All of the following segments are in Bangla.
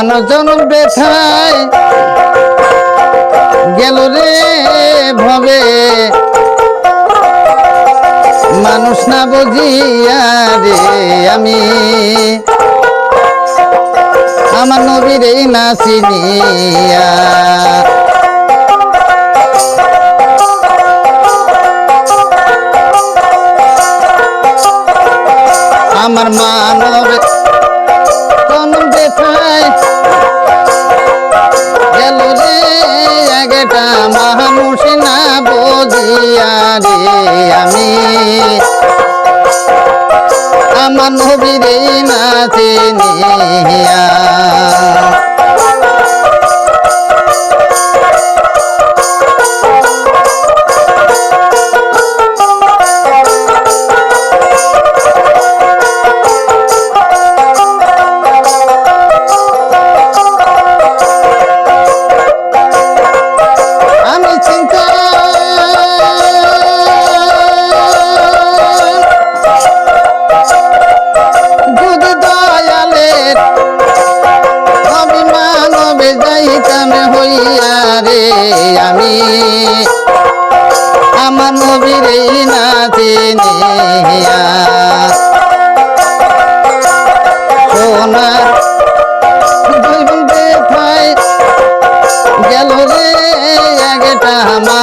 মানুষ জনম বেথায় গেল রে ভবে। মানুষ না বুঝিয়া রে আমি। আমার নবীর এই না চিনিয়া। আমার মানব রে আমি। আমার নবীর না চিনিয়া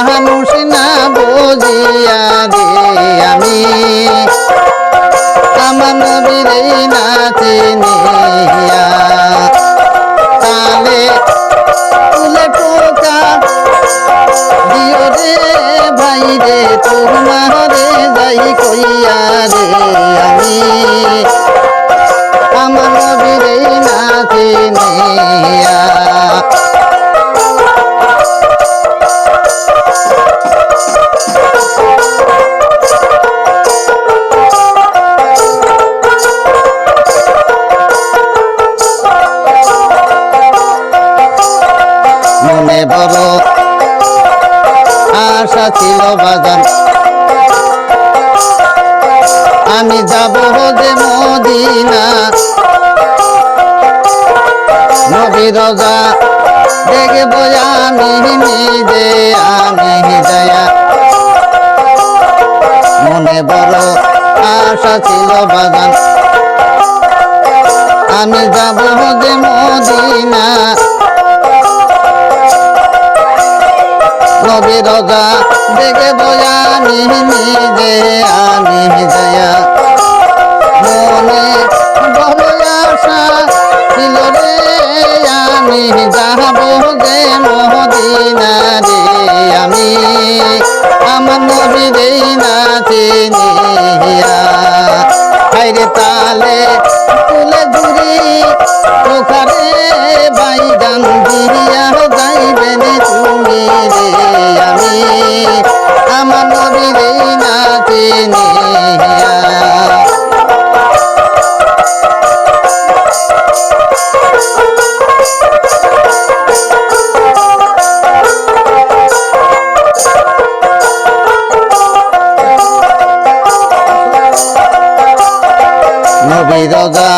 মানুষ না বুঝিয়া রে আমি আমার নবীর এই নাচে নিয়া। তালে তুলে টোকা দিও রে ভাই রে, তোমারে যাই মনে বড় আশা ছিল বাজান আমি যাব যে মদিনা। নবী রজা দেখব আমি নিজে, আমি দয়া মনে বড় আশা ছিল বাগান আমি যাব যে মদিনা। নবী রজা দেখে আমি নিজে আনি দয়া। রজা